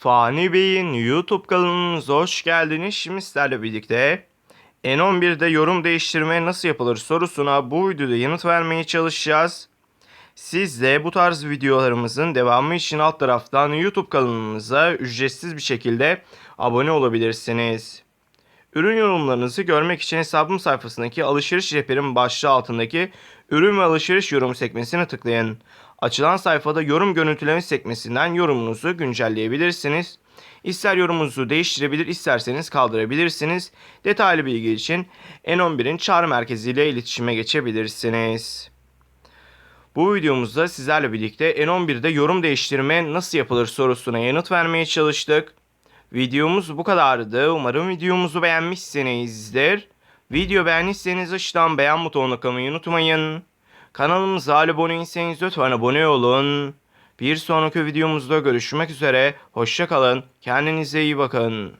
Fani Bey'in YouTube kanalımıza hoş geldiniz. Şimdi sizlerle birlikte N11'de yorum değiştirme nasıl yapılır sorusuna bu videoda yanıt vermeye çalışacağız. Siz de bu tarz videolarımızın devamı için alt taraftan YouTube kanalımıza ücretsiz bir şekilde abone olabilirsiniz. Ürün yorumlarınızı görmek için hesabım sayfasındaki alışveriş rehberim başlığı altındaki ürün ve alışveriş yorum sekmesine tıklayın. Açılan sayfada yorum görüntüleme sekmesinden yorumunuzu güncelleyebilirsiniz. İster yorumunuzu değiştirebilir, isterseniz kaldırabilirsiniz. Detaylı bilgi için N11'in çağrı merkeziyle iletişime geçebilirsiniz. Bu videomuzda sizlerle birlikte N11'de yorum değiştirme nasıl yapılır sorusuna yanıt vermeye çalıştık. Videomuz bu kadardı. Umarım videomuzu beğenmişsinizdir. Video beğendiyseniz aşağıdan beğen butonuna kalmayı unutmayın. Kanalımıza abone değilseniz lütfen abone olun. Bir sonraki videomuzda görüşmek üzere. Hoşçakalın. Kendinize iyi bakın.